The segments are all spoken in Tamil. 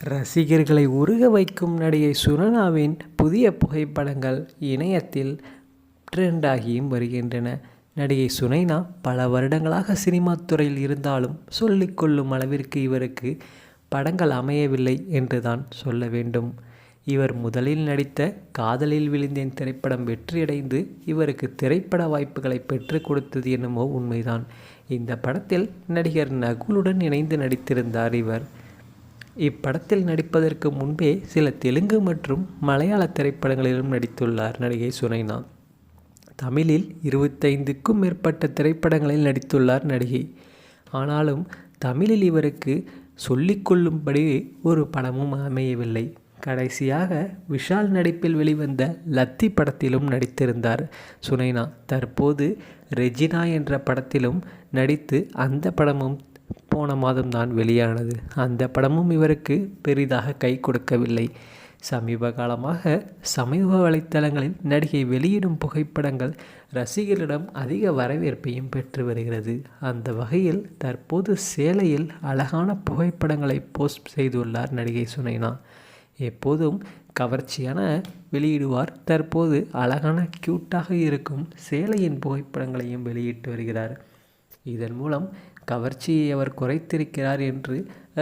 ரசிகர்களை உருக வைக்கும் நடிகை சுனனாவின் புதிய புகைப்படங்கள் இணையத்தில் ட்ரெண்டாகியும் வருகின்றன. நடிகை சுனைனா பல வருடங்களாக சினிமா துறையில் இருந்தாலும் சொல்லிக்கொள்ளும் அளவிற்கு இவருக்கு படங்கள் அமையவில்லை என்றுதான் சொல்ல வேண்டும். இவர் முதலில் நடித்த காதலில் விழுந்தேன் திரைப்படம் வெற்றியடைந்து இவருக்கு திரைப்பட வாய்ப்புகளை பெற்றுக் கொடுத்தது என்னமோ உண்மைதான். இந்த படத்தில் நடிகர் நகுலுடன் இணைந்து நடித்திருந்தார் இவர். இப்படத்தில் நடிப்பதற்கு முன்பே சில தெலுங்கு மற்றும் மலையாள திரைப்படங்களிலும் நடித்துள்ளார் நடிகை சுனைனா. தமிழில் இருபத்தைந்துக்கும் மேற்பட்ட திரைப்படங்களில் நடித்துள்ளார் நடிகை. ஆனாலும் தமிழில் இவருக்கு சொல்லிக்கொள்ளும்படி ஒரு படமும் அமையவில்லை. கடைசியாக விஷால் நடிப்பில் வெளிவந்த லத்தி படத்திலும் நடித்திருந்தார் சுனைனா. தற்போது ரெஜினா என்ற படத்திலும் நடித்து அந்த படமும் போன மாதம் தான் வெளியானது. அந்த படமும் இவருக்கு பெரிதாக கை கொடுக்கவில்லை. சமீப காலமாக சமூக வலைத்தளங்களில் நடிகை வெளியிடும் புகைப்படங்கள் ரசிகர்களிடம் அதிக வரவேற்பையும் பெற்று வருகிறது. அந்த வகையில் தற்போது சேலையில் அழகான புகைப்படங்களை போஸ்ட் செய்துள்ளார் நடிகை சுனைனா. எப்போதும் கவர்ச்சியான வெளியிடுவார். தற்போது அழகான க்யூட்டாக இருக்கும் சேலையின் புகைப்படங்களையும் வெளியிட்டு வருகிறார். இதன் மூலம் கவர்ச்சியை அவர் குறைத்திருக்கிறார் என்று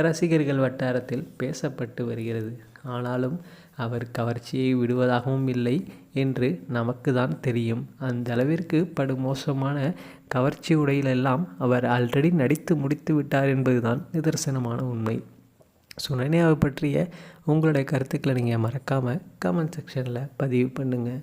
ரசிகர்கள் வட்டாரத்தில் பேசப்பட்டு வருகிறது. ஆனாலும் அவர் கவர்ச்சியை விடுவதாகவும் இல்லை என்று நமக்கு தான் தெரியும். அந்த அளவிற்கு படுமோசமான கவர்ச்சி உடையிலெல்லாம் அவர் ஆல்ரெடி நடித்து முடித்து விட்டார் என்பதுதான் நிதர்சனமான உண்மை. சுனனியாவை பற்றிய உங்களுடைய கருத்துக்களை நீங்கள் மறக்காமல் கமெண்ட் செக்ஷனில் பதிவு பண்ணுங்கள்